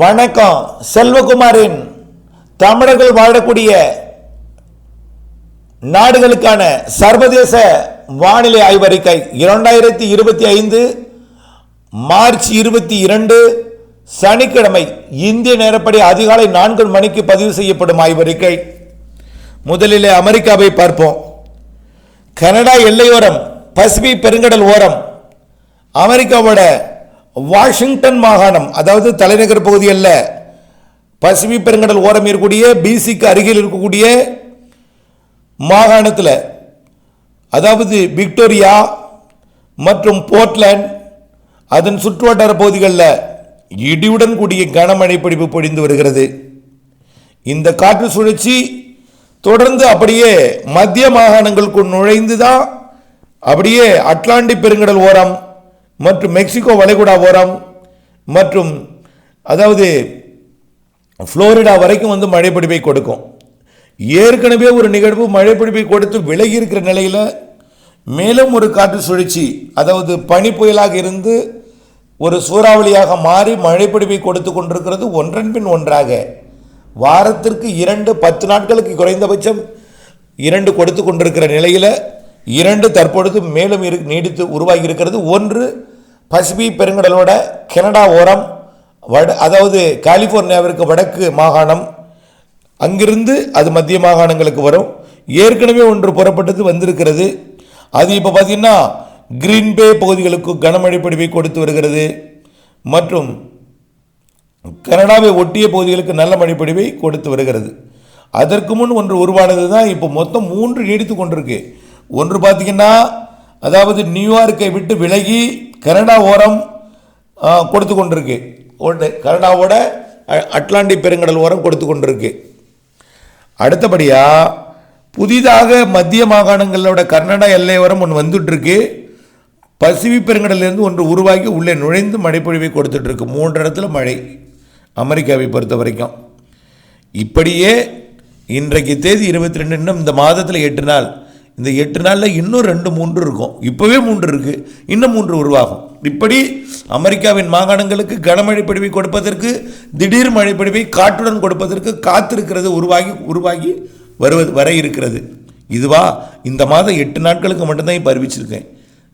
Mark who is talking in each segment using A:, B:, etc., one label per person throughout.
A: வணக்கம் செல்வகுமாரின் தமிழர்கள் வாழக்கூடிய நாடுகளுக்கான சர்வதேச வானிலை ஆய்வறிக்கை இரண்டாயிரத்தி இருபத்தி ஐந்து மார்ச் இருபத்தி இரண்டு சனிக்கிழமை இந்திய நேரப்படி அதிகாலை நான்கு மணிக்கு பதிவு செய்யப்படும் ஆய்வறிக்கை. முதலிலே அமெரிக்காவை பார்ப்போம். கனடா எல்லையோரம் பசிபிக் பெருங்கடல் ஓரம் அமெரிக்காவோட வாஷிங்டன் மாகாணம் அதாவது தலைநகர் பகுதி அல்ல பசிபிக் பெருங்கடல் ஓரம் இருக்கக்கூடிய பிசிக்கு அருகில் இருக்கக்கூடிய மாகாணத்தில் அதாவது விக்டோரியா மற்றும் போர்ட்லேண்ட் அதன் சுற்றுவட்டார பகுதிகளில் இடியுடன் கூடிய கனமழை பிடிப்பு பொழிந்து வருகிறது. இந்த காற்று சுழற்சி தொடர்ந்து அப்படியே மத்திய மாகாணங்களுக்குள் நுழைந்து தான் அப்படியே அட்லாண்டிக் பெருங்கடல் ஓரம் மற்றும் மெக்சிகோ வளைகுடா ஓரம் மற்றும் அதாவது ஃப்ளோரிடா வரைக்கும் வந்து மழைப்பிடிப்பை கொடுக்கும். ஏற்கனவே ஒரு நிகழ்வு மழைப்பிடிப்பை கொடுத்து விலகி இருக்கிற நிலையில் மேலும் ஒரு காற்று சுழற்சி அதாவது பனி புயலாக இருந்து ஒரு சூறாவளியாக மாறி மழைப்பிடிப்பை கொடுத்து கொண்டிருக்கிறது ஒன்றன் பின் ஒன்றாக. வாரத்திற்கு இரண்டு பத்து நாட்களுக்கு குறைந்தபட்சம் இரண்டு கொடுத்து கொண்டிருக்கிற நிலையில் இரண்டு தற்பொழுது மேலும் இரு நீடித்து உருவாகி இருக்கிறது ஒன்று பசிபிக் பெருங்கடலோட கனடா ஓரம் வட அதாவது கலிஃபோர்னியாவிற்கு வடக்கு மாகாணம். அங்கிருந்து அது மத்திய மாகாணங்களுக்கு வரும். ஏற்கனவே ஒன்று புறப்பட்டது வந்திருக்கிறது. அது இப்போ பார்த்தீங்கன்னா கிரீன்பே பகுதிகளுக்கு கனமழை பொழிவை கொடுத்து வருகிறது. மற்றும் கனடாவை ஒட்டிய பகுதிகளுக்கு நல்ல மழைப்பொழிவை கொடுத்து வருகிறது. அதற்கு முன் ஒன்று உருவானது தான் இப்போ மொத்தம் மூன்று நீடித்து கொண்டிருக்கு. ஒன்று பார்த்தீங்கன்னா அதாவது நியூயார்க்கை விட்டு விலகி கனடா ஓரம் கொடுத்து கொண்டிருக்கு ஒன்று கனடாவோட அ- அட்லாண்டிக் பெருங்கடல் ஓரம் கொடுத்து கொண்டிருக்கு அடுத்தபடியாக புதிதாக மத்திய மாகாணங்களோட கர்நட எல்லை ஓரம் ஒன்று வந்துட்டுருக்கு. பசிபிக் பெருங்கடலேருந்து ஒன்று உருவாகி உள்ளே நுழைந்து மழைப்பொழிவை கொடுத்துட்ருக்கு மூன்று இடத்துல மழை அமெரிக்காவை பொறுத்த வரைக்கும் இப்படியே இன்றைக்கு தேதி இருபத்தி ரெண்டு இன்னும் இந்த மாதத்தில் எட்டு நாள். இந்த எட்டு நாளில் இன்னும் ரெண்டு மூன்று இருக்கும். இப்போவே மூன்று இருக்குது இன்னும் மூன்று உருவாகும். இப்படி அமெரிக்காவின் மாகாணங்களுக்கு கனமழை பிடிவை கொடுப்பதற்கு திடீர் மழை பிடிவை காற்றுடன் கொடுப்பதற்கு காத்திருக்கிறது உருவாகி உருவாகி வருவது வர இருக்கிறது. இதுவா இந்த மாதம் எட்டு நாட்களுக்கு மட்டும்தான் இப்போ அறிவிச்சிருக்கேன்.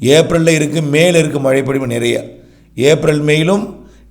A: ஏப்ரலில் இருக்குது மேலே இருக்குது மழை பொழிவு நிறைய. ஏப்ரல் மேலும்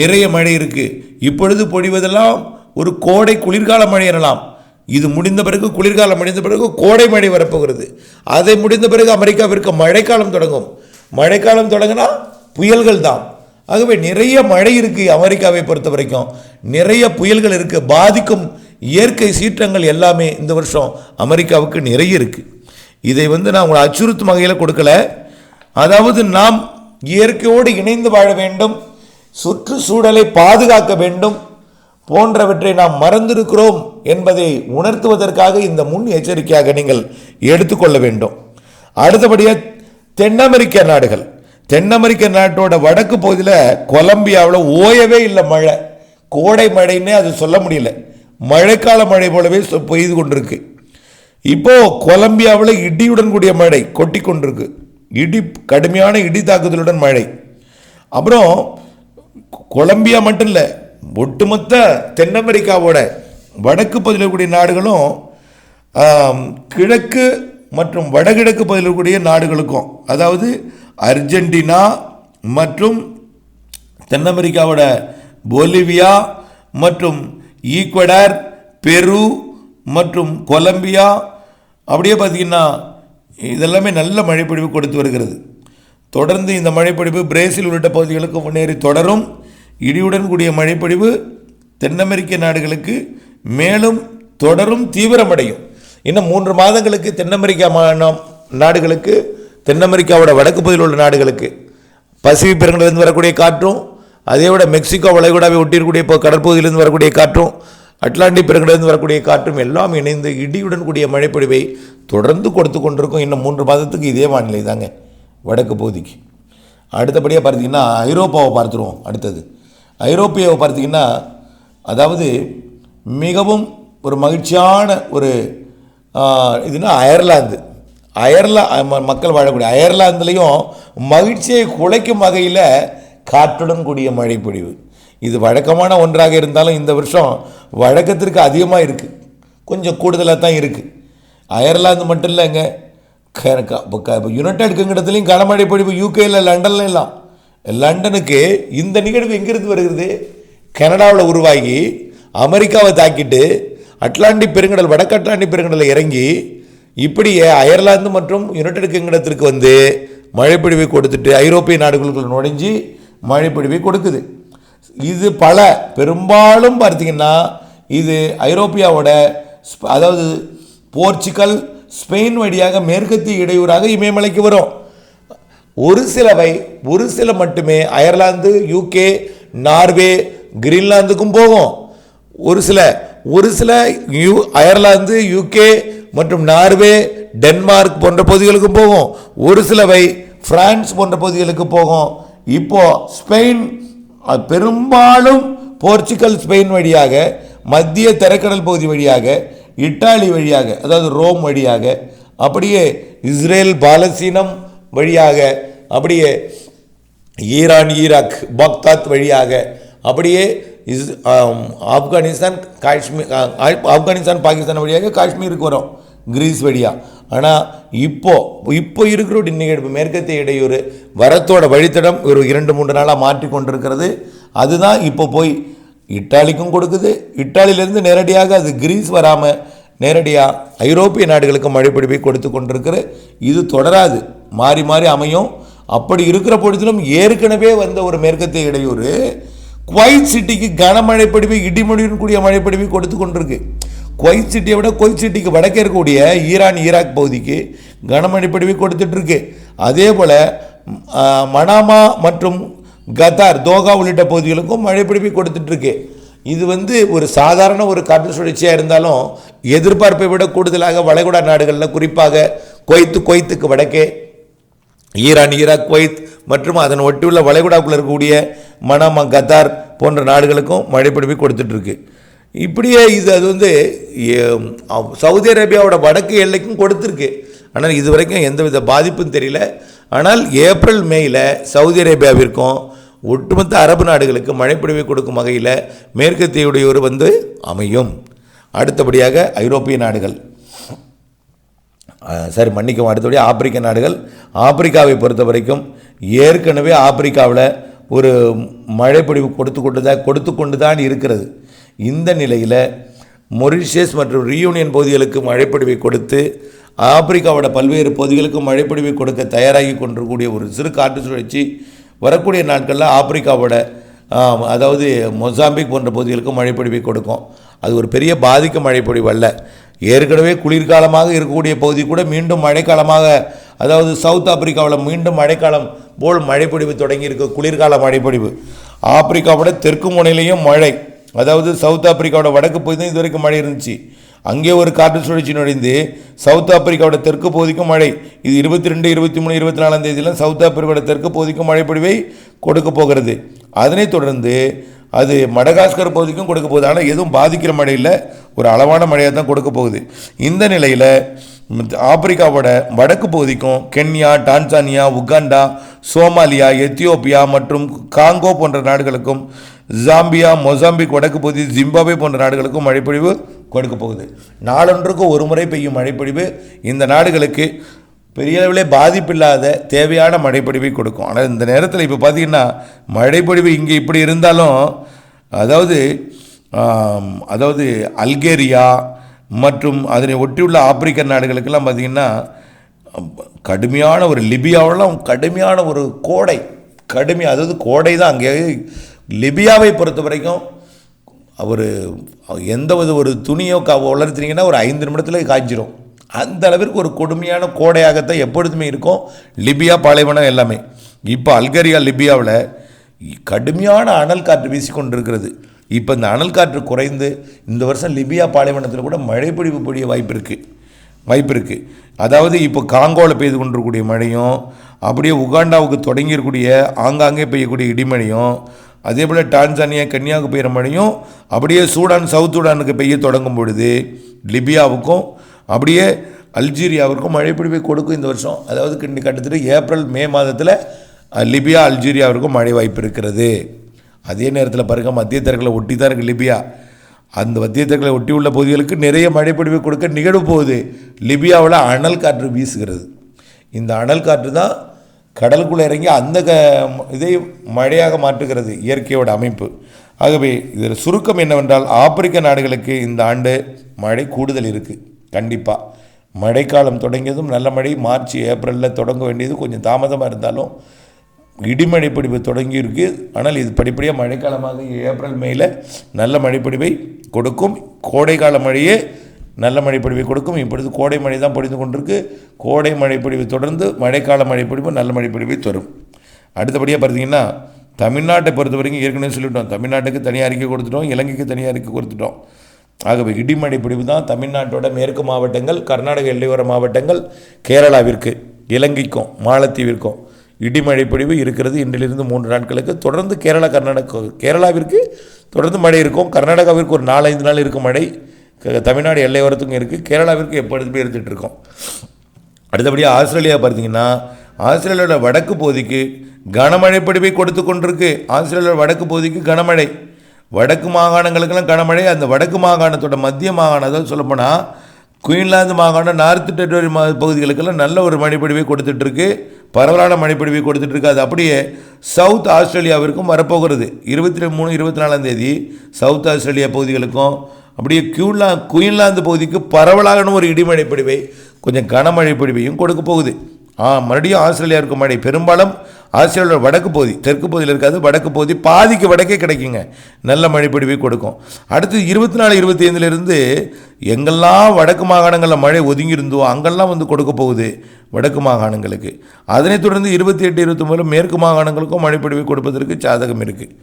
A: நிறைய மழை இருக்குது இப்பொழுது பொழிவதெல்லாம் ஒரு கோடை குளிர்கால மழை எனலாம். இது முடிந்த பிறகு குளிர்காலம் முடிந்த பிறகு கோடை மழை வரப்போகிறது. அதை முடிந்த பிறகு அமெரிக்காவிற்கு மழைக்காலம் தொடங்கும். மழைக்காலம் தொடங்கினா புயல்கள் தான். ஆகவே நிறைய மழை இருக்குது அமெரிக்காவை பொறுத்த வரைக்கும். நிறைய புயல்கள் இருக்குது பாதிக்கும் இயற்கை சீற்றங்கள் எல்லாமே இந்த வருஷம் அமெரிக்காவுக்கு நிறைய இருக்குது இதை வந்து நான் உங்களை அச்சுறுத்தும் வகையில் கொடுக்கல. அதாவது நாம் இயற்கையோடு இணைந்து வாழ வேண்டும். சுற்றுச்சூழலை பாதுகாக்க வேண்டும். போன்றவற்றை நாம் மறந்திருக்கிறோம் என்பதை உணர்த்துவதற்காக இந்த முன் எச்சரிக்கையாக நீங்கள் எடுத்துக்கொள்ள வேண்டும். அடுத்தபடியாக தென் அமெரிக்க நாடுகள். தென் அமெரிக்க நாட்டோட வடக்கு பகுதியில் கொலம்பியாவில் ஓயவே இல்லை மழை. கோடை மழைன்னே அது சொல்ல முடியல. மழைக்கால மழை போலவே பெய்து கொண்டிருக்கு. இப்போ கொலம்பியாவில் இடியுடன் கூடிய மழை கொட்டி கொண்டிருக்கு. இடி கடுமையான இடி தாக்குதலுடன் மழை. அப்புறம் கொலம்பியா மட்டும் இல்லை ஒட்டுமொத்த தென் அமெரிக்காவோட வடக்கு பகுதியில் இருக்கக்கூடிய நாடுகளும் கிழக்கு மற்றும் வடகிழக்கு பகுதியில் இருக்கக்கூடிய நாடுகளுக்கும் அதாவது அர்ஜென்டினா மற்றும் தென் அமெரிக்காவோட பொலிவியா மற்றும் ஈக்வடார் பெரு மற்றும் கொலம்பியா அப்படியே பார்த்தீங்கன்னா இதெல்லாமே நல்ல மழைப்பொழிவு கொடுத்து வருகிறது. தொடர்ந்து இந்த மழைப்பொழிவு பிரேசில் உள்ளிட்ட பகுதிகளுக்கு முன்னேறி தொடரும். இடியுடன் கூடிய மழைப்பொழிவு தென் அமெரிக்க நாடுகளுக்கு மேலும் தொடரும் தீவிரமடையும். இன்னும் மூன்று மாதங்களுக்கு தென் அமெரிக்கா நாடுகளுக்கு தென் அமெரிக்காவோட வடக்கு பகுதியில் உள்ள நாடுகளுக்கு பசிபிக் பெருங்கடலிருந்து வரக்கூடிய காற்றும் அதே விட மெக்சிகோ வளைகுடாவை ஒட்டியிருக்கக்கூடிய இப்போ கடற்பகுதியிலிருந்து வரக்கூடிய காற்றும் அட்லாண்டிக் பெருங்கடலிருந்து வரக்கூடிய காற்றும் எல்லாம் இணைந்து இடியுடன் கூடிய மழைப்பொழிவை தொடர்ந்து கொடுத்து கொண்டிருக்கும் இன்னும் மூன்று மாதத்துக்கு இதே வானிலை தாங்க வடக்கு பகுதிக்கு. அடுத்தபடியாக பார்த்தீங்கன்னா ஐரோப்பாவை பார்த்துருவோம். அடுத்தது ஐரோப்பியாவை பார்த்தீங்கன்னா அதாவது மிகவும் ஒரு மகிழ்ச்சியான ஒரு இதுனா அயர்லாந்து. அயர்லா ம- மக்கள் வாழக்கூடிய அயர்லாந்துலேயும் மகிழ்ச்சியை குலைக்கும் வகையில் காற்றுடன் கூடிய மழை பொழிவு இது வழக்கமான ஒன்றாக இருந்தாலும் இந்த வருஷம் வழக்கத்திற்கு அதிகமாக இருக்குது கொஞ்சம் கூடுதலாக தான் இருக்குது அயர்லாந்து மட்டும் இல்லைங்க. யுனைடெட் கிங்டத்துலேயும் கனமழை பொழிவு யூகேயில் லண்டன்ல எல்லாம். லண்டனுக்கு இந்த நிகழ்வு எங்கிருந்து வருகிறது? கனடாவில் உருவாகி அமெரிக்காவை தாக்கிட்டு அட்லாண்டிக் பெருங்கடல் வடக்கு அட்லாண்டிக் பெருங்கடலில் இறங்கி இப்படியே அயர்லாந்து மற்றும் யுனைடெட் கிங்டத்திற்கு வந்து மழைப்பிடிவை கொடுத்துட்டு ஐரோப்பிய நாடுகளுக்குள் நுழைஞ்சு மழைப்பிடிவை கொடுக்குது. இது பல பெரும்பாலும் பார்த்தீங்கன்னா இது ஐரோப்பியாவோட அதாவது போர்ச்சுகல் ஸ்பெயின் வழியாக மேற்கத்திய இடையூறாக இமயமலைக்கு வரும். ஒரு சிலவை ஒரு சில மட்டுமே அயர்லாந்து யூகே நார்வே கிரீன்லாந்துக்கும் போகும். ஒரு சில ஒரு சில யூ அயர்லாந்து யூகே மற்றும் நார்வே டென்மார்க் போன்ற பகுதிகளுக்கும் போகும். ஒரு சிலவை பிரான்ஸ் போன்ற பகுதிகளுக்கு போகும். இப்போ ஸ்பெயின் பெரும்பாலும் போர்ச்சுகல் ஸ்பெயின் வழியாக மத்திய தரைக்கடல் பகுதி வழியாக இட்டாலி வழியாக அதாவது ரோம் வழியாக அப்படியே இஸ்ரேல் பாலஸ்தீனம் வழியாக அப்படியே ஈரான் ஈராக் பாக்தாத் வழியாக அப்படியே இஸ் ஆப்கானிஸ்தான் காஷ்மீர் ஆப்கானிஸ்தான் பாகிஸ்தான் வழியாக காஷ்மீருக்கு வரும் கிரீஸ் வழியாக ஆனால் இப்போ இப்போ இருக்கிற ஒரு நிகழ்வு மேற்கத்திய இடையூறு வரத்தோட வழித்தடம் ஒரு இரண்டு மூன்று நாளாக மாற்றி கொண்டிருக்கிறது. அதுதான் இப்போ போய் இட்டாலிக்கும் கொடுக்குது. இட்டாலியிலேருந்து நேரடியாக அது கிரீஸ் வராமல் நேரடியாக ஐரோப்பிய நாடுகளுக்கு மழைப்பிடிப்பை கொடுத்து கொண்டிருக்கிற இது தொடராது. மாறி மாறி அமையும். அப்படி இருக்கிற பொழுதிலும் ஏற்கனவே வந்த ஒரு மேற்கத்திய இடையூறு குவைத் சிட்டிக்கு கனமழை பிடிப்பை இடிமொழியுடன் கூடிய மழைப்பிடிப்பை கொடுத்து கொண்டிருக்கு. குவைத் சிட்டியை விட குவைத் சிட்டிக்கு வடக்கே இருக்கக்கூடிய ஈரான் ஈராக் பகுதிக்கு கனமழை பிடிப்பை கொடுத்துட்ருக்கு அதே போல் மனாமா மற்றும் கத்தார் தோகா உள்ளிட்ட பகுதிகளுக்கும் மழை பிடிப்பை கொடுத்துட்ருக்கு இது வந்து ஒரு சாதாரண ஒரு காற்று சுழற்சியாக இருந்தாலும் எதிர்பார்ப்பை விட கூடுதலாக வளைகுடா நாடுகளில் குறிப்பாக குவைத்து குவைத்துக்கு வடக்கே ஈரான் ஈராக் குவைத் மற்றும் அதன் ஒட்டியுள்ள வளைகுடாக்குள்ள இருக்கக்கூடிய மனாமா கத்தார் போன்ற நாடுகளுக்கும் மழைப்பிடிப்பை கொடுத்துட்ருக்கு இப்படியே இது அது வந்து சவுதி அரேபியாவோட வடக்கு எல்லைக்கும் கொடுத்துருக்கு. ஆனால் இது வரைக்கும் எந்தவித பாதிப்பும் தெரியல. ஆனால் ஏப்ரல் மேயில் சவுதி அரேபியாவிற்கும் ஒட்டுமொத்த அரபு நாடுகளுக்கு மழைப்பிடிவை கொடுக்கும் வகையில் மேற்கத்தியுடையோர் வந்து அமையும். அடுத்தபடியாக ஐரோப்பிய நாடுகள். சரி மன்னிக்கவும். அடுத்தபடி ஆப்பிரிக்க நாடுகள். ஆப்பிரிக்காவை பொறுத்த வரைக்கும் ஏற்கனவே ஆப்பிரிக்காவில் ஒரு மழைப்பொழிவு கொடுத்து கொண்டு தான் கொடுத்து கொண்டு தான் இருக்கிறது. இந்த நிலையில் மொரிஷியஸ் மற்றும் ரீயூனியன் பகுதிகளுக்கு மழைப்பொழிவை கொடுத்து ஆப்பிரிக்காவோட பல்வேறு பகுதிகளுக்கு மழைப்பொழிவை கொடுக்க தயாராகி கொண்டிருக்கக்கூடிய ஒரு சிறு காற்று சுழற்சி வரக்கூடிய நாட்களில் ஆப்பிரிக்காவோட அதாவது மொசாம்பிக் போன்ற பகுதிகளுக்கு மழைப்பொழிவை கொடுக்கும். அது ஒரு பெரிய பாதிக்கும் மழைப்பொழிவு அல்ல. ஏற்கனவே குளிர்காலமாக இருக்கக்கூடிய பகுதி கூட மீண்டும் மழைக்காலமாக அதாவது சவுத் ஆப்பிரிக்காவில் மீண்டும் மழைக்காலம் போல் மழைப்பொழிவு தொடங்கியிருக்கு குளிர்கால மழைப்பொழிவு. ஆப்பிரிக்காவோட தெற்கு முனையிலையும் மழை அதாவது சவுத் ஆப்பிரிக்காவோட வடக்கு பகுதி தான் இது வரைக்கும் மழை இருந்துச்சு. அங்கே ஒரு காற்று சுழற்சி நுழைந்து சவுத் ஆப்பிரிக்காவோட தெற்கு பகுதிக்கும் மழை இது இருபத்தி ரெண்டு இருபத்தி மூணு இருபத்தி நாலாம் தேதியில் சவுத் ஆப்பிரிக்காவோட தெற்கு பகுதிக்கும் மழை கொடுக்க போகிறது. அதனைத் தொடர்ந்து அது மடகாஸ்கர் பகுதிக்கும் கொடுக்க போகுது. ஆனால் எதுவும் பாதிக்கிற மழை இல்லை. ஒரு அளவான மழையாக தான் கொடுக்க போகுது. இந்த நிலையில் ஆப்பிரிக்காவோட வடக்கு பகுதிக்கும் Kenya Tanzania Uganda Somalia Ethiopia மற்றும் காங்கோ போன்ற நாடுகளுக்கும் ஜாம்பியா மொசாம்பிக் வடக்கு பகுதி ஜிம்பாபே போன்ற நாடுகளுக்கும் மழைப்பொழிவு கொடுக்க போகுது. நாளொன்றுக்கு ஒரு முறை பெய்யும் மழைப்பொழிவு இந்த நாடுகளுக்கு பெரிய அளவிலே பாதிப்பில்லாத தேவையான மழைப்பொழிவை கொடுக்கும். ஆனால் இந்த நேரத்தில் இப்போ பார்த்தீங்கன்னா மழைப்பொழிவு இங்கே இப்படி இருந்தாலும் அதாவது அதாவது அல்கேரியா மற்றும் அதனை ஒட்டியுள்ள ஆப்பிரிக்க நாடுகளுக்கெல்லாம் பார்த்திங்கன்னா கடுமையான ஒரு லிபியாவெல்லாம் கடுமையான ஒரு கோடை கடுமை அதாவது கோடை தான் அங்கே. லிபியாவை பொறுத்த வரைக்கும் ஒரு எந்த ஒரு ஒரு துணியோ க உலர்த்தினீங்கன்னா ஒரு ஐந்து நிமிடத்தில் காய்ச்சிரும் அந்த அளவிற்கு ஒரு கொடுமையான கோடையாகத்தான் எப்பொழுதுமே இருக்கும். லிபியா பாலைவனம் எல்லாமே. இப்போ அல்கரியா லிபியாவில் கடுமையான அனல் காற்று வீசிக்கொண்டிருக்கிறது. இப்போ இந்த அனல் காற்று குறைந்து இந்த வருஷம் லிபியா பாலைவனத்தில் கூட மழை பொழிவு பொழிய வாய்ப்பு இருக்குது வாய்ப்பு இருக்குது அதாவது இப்போ காங்கோவில் பெய்து கொண்டிருக்கக்கூடிய மழையும் அப்படியே உகாண்டாவுக்கு தொடங்கியிருக்கக்கூடிய ஆங்காங்கே பெய்யக்கூடிய இடிமழையும் அதே போல் டான்சானியா கன்னியாவுக்கு பெய்கிற மழையும் அப்படியே சூடான் சவுத் சூடானுக்கு பெய்ய தொடங்கும் பொழுது லிபியாவுக்கும் அப்படியே அல்ஜீரியாவிற்கும் மழை பிடிப்பை கொடுக்கும் இந்த வருஷம். அதாவது கிட்டத்தட்ட ஏப்ரல் மே மாதத்தில் லிபியா அல்ஜீரியாவிற்கும் மழை வாய்ப்பு இருக்கிறது. அதே நேரத்தில் பாருங்கள் மத்திய தரைகளை ஒட்டி தான் இருக்குது லிபியா. அந்த மத்திய தரைகளை ஒட்டி உள்ள பகுதிகளுக்கு நிறைய மழைப்பிடிவை கொடுக்க நிகழ்வு போகுது. லிபியாவில் அனல் காற்று வீசுகிறது. இந்த அனல் காற்று தான் கடலுக்குள்ளே இறங்கி அந்த க இதை மழையாக மாற்றுகிறது இயற்கையோட அமைப்பு. ஆகவே இதில் சுருக்கம் என்னவென்றால் ஆப்பிரிக்க நாடுகளுக்கு இந்த ஆண்டு மழை கூடுதல் இருக்குது கண்டிப்பாக மழைக்காலம் தொடங்கியதும் நல்ல மழை. மார்ச் ஏப்ரலில் தொடங்க வேண்டியது கொஞ்சம் தாமதமாக இருந்தாலும் இடிமழை பிடிப்பு தொடங்கியிருக்கு. ஆனால் இது படிப்படியாக மழைக்காலமாக ஏப்ரல் மேல நல்ல மழைப்பிடிவை கொடுக்கும். கோடைக்கால மழையே நல்ல மழைப்பொழிவை கொடுக்கும். இப்பொழுது கோடை மழை தான் பொழிந்து கொண்டிருக்கு. கோடை மழைப்பொழிவு தொடர்ந்து மழைக்கால மழைப்பொழிவு நல்ல மழைப்பொழிவை தரும். அடுத்தபடியாக பார்த்தீங்கன்னா தமிழ்நாட்டை பொறுத்த வரைக்கும் ஏற்கனவே சொல்லிட்டோம். தமிழ்நாட்டுக்கு தனியாக அறிக்கை கொடுத்துட்டோம். இலங்கைக்கு தனியாக அறிக்கை கொடுத்துட்டோம். ஆகவே இடிமழை பிடிவு தான் தமிழ்நாட்டோட மேற்கு மாவட்டங்கள் கர்நாடக எல்லையோர மாவட்டங்கள் கேரளாவிற்கு இலங்கைக்கும் மாலத்தீவிற்கும் இடிமழை பொழிவு இருக்கிறது. இன்றிலிருந்து மூன்று நாட்களுக்கு தொடர்ந்து கேரளா கர்நாடக கேரளாவிற்கு தொடர்ந்து மழை இருக்கும். கர்நாடகாவிற்கு ஒரு நாலஞ்சு நாள் இருக்கும் மழை. தமிழ்நாடு எல்லையோரத்துக்கும் இருக்குது கேரளாவிற்கு எப்பொழுதுமே இருந்துகிட்டு இருக்கும். அடுத்தபடியாக ஆஸ்திரேலியா பார்த்தீங்கன்னா ஆஸ்திரேலியாவோட வடக்கு பகுதிக்கு கனமழை பொழிவை கொடுத்து கொண்டிருக்கு. ஆஸ்திரேலியாவோட வடக்கு பகுதிக்கு கனமழை. வடக்கு மாகாணங்களுக்கெல்லாம் கனமழை அந்த வடக்கு மாகாணத்தோட மத்திய மாகாணம் அதாவது சொல்லப்போனால் குயின்லாந்து மாகாணம் நார்த் டெரிட்டரி மா பகுதிகளுக்கெல்லாம் நல்ல ஒரு மழைப்பொழிவை கொடுத்துட்ருக்கு. பரவலான மழைப்பொழிவை கொடுத்துட்ருக்கு. அது அப்படியே சவுத் ஆஸ்திரேலியாவிற்கும் வரப்போகிறது. இருபத்தி மூணு இருபத்தி நாலாம் தேதி சவுத் ஆஸ்திரேலியா பகுதிகளுக்கும் அப்படியே கியூன்லா குயின்லாந்து பகுதிக்கு பரவலான ஒரு இடிமழை பொழிவை கொஞ்சம் கனமழை பொழிவையும் கொடுக்க போகுது. ஆ மறுபடியும் ஆஸ்திரேலியாவுக்கும் மழை. பெரும்பாலும் ஆஸ்திரேலியாவோட வடக்கு பகுதி தெற்கு பகுதியில் இருக்காது வடக்கு பகுதி பாதிக்கு வடக்கே கிடைக்குங்க. நல்ல மழை கொடுக்கும். அடுத்து இருபத்தி நாலு இருபத்தி ஐந்துலேருந்து எங்கெல்லாம் வடக்கு மாகாணங்களில் மழை ஒதுங்கி இருந்தோ அங்கெல்லாம் வந்து கொடுக்க போகுது வடக்கு மாகாணங்களுக்கு. அதனைத் தொடர்ந்து இருபத்தி எட்டு இருபத்தொம்பதில் மேற்கு மாகாணங்களுக்கும் மழைப்பிடிவை கொடுப்பதற்கு சாதகம் இருக்குது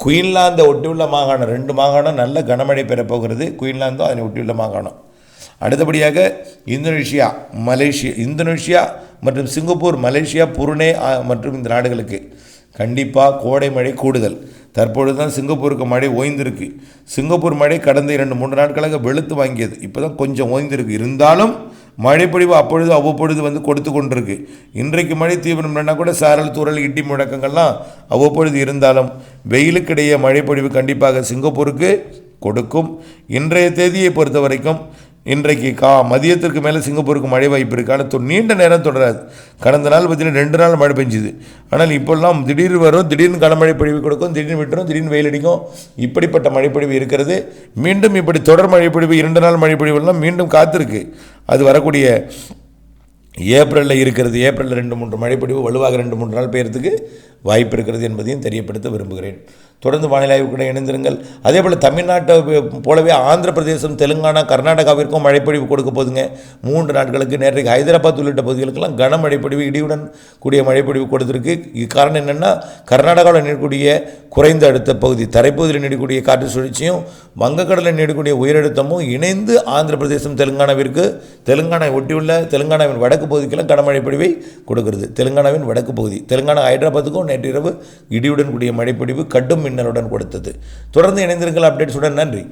A: குயின்லாந்தை ஒட்டியுள்ள மாகாணம் ரெண்டு மாகாணம் நல்ல கனமழை பெறப்போகிறது. குயின்லாந்தும் அதனை ஒட்டியுள்ள மாகாணம். அடுத்தபடியாக இந்தோனேஷியா மலேசியா இந்தோனேஷியா மற்றும் சிங்கப்பூர் மலேசியா புருனே மற்றும் இந்த நாடுகளுக்கு. கண்டிப்பாக கோடை மழை கூடுதல். தற்பொழுது தான் சிங்கப்பூருக்கு மழை ஓய்ந்திருக்கு. சிங்கப்பூர் மழை கடந்த இரண்டு மூன்று நாட்களாக வெளுத்து வாங்கியது. இப்போ தான் கொஞ்சம் ஓய்ந்திருக்கு. இருந்தாலும் மழைப்பொழிவு அப்பொழுது அவ்வப்பொழுது வந்து கொடுத்து கொண்டிருக்கு. இன்றைக்கு மழை தீவிரம்னா கூட சாரல் தூரல் இட்டி முழக்கங்கள்லாம் அவ்வப்பொழுது இருந்தாலும் வெயிலுக்கிடையே மழைப்பொழிவு கண்டிப்பாக சிங்கப்பூருக்கு கொடுக்கும். இன்றைய தேதியை பொறுத்த வரைக்கும் இன்றைக்கு கா மதியத்திற்கு மேலே சிங்கப்பூருக்கு மழை வாய்ப்பு இருக்குது ஆனால் தொ- நீண்ட நேரம் தொடராது. கடந்த நாள் பார்த்தீங்கன்னா ரெண்டு நாள் மழை பெஞ்சுது. ஆனால் இப்போல்லாம் திடீர்னு வரும் திடீர்னு கனமழை பொழிவு கொடுக்கும் திடீர்னு விட்டுரும் திடீர்னு வெயில் அடிக்கும். இப்படிப்பட்ட மழைப்பொழிவு இருக்கிறது. மீண்டும் இப்படி தொடர் மழைப்பொழிவு இரண்டு நாள் மழைப்பொழிவுலாம் மீண்டும் காத்திருக்கு. அது வரக்கூடிய ஏப்ரலில் இருக்கிறது. ஏப்ரலில் ரெண்டு மூன்று மழைப்பொழிவு வலுவாக ரெண்டு மூன்று நாள் பெய்யறதுக்கு வாய்ப்பு இருக்கிறது என்பதையும் தெரியப்படுத்த விரும்புகிறேன். தொடர்ந்து வானிலை ஆய்வுக்குடன் இணைந்திருங்கள். அதே போல் தமிழ்நாட்டை போலவே ஆந்திர பிரதேசம் தெலுங்கானா கர்நாடகாவிற்கும் மழைப்பொழிவு கொடுக்க போதுங்க. மூன்று நாட்களுக்கு நேற்றைக்கு ஹைதராபாத் உள்ளிட்ட பகுதிகளுக்கெல்லாம் கனமழைப்பொழிவு இடியுடன் கூடிய மழைப்பொழிவு கொடுத்துருக்கு. காரணம் என்னென்னா கர்நாடகாவில் நீடக்கூடிய குறைந்த அழுத்த பகுதி தரைப்பகுதியில் நீடக்கூடிய காற்று சுழற்சியும் வங்கக்கடலில் நீடக்கூடிய உயரழுத்தமும் இணைந்து ஆந்திர பிரதேசம் தெலுங்கானாவிற்கு தெலுங்கானா ஒட்டியுள்ள தெலுங்கானாவின் வடக்கு பகுதிக்கெல்லாம் கனமழைப்பொழிவை கொடுக்கிறது. தெலுங்கானாவின் வடக்கு பகுதி தெலுங்கானா ஹைதராபாத்துக்கும் நேற்றிரவு இடியுடன் கூடிய மழைப்பொழிவு கடும் மின்னலுடன் கொடுத்தது. தொடர்ந்து இணைந்திருங்கள். அப்டேட்ஸுடன் நன்றி.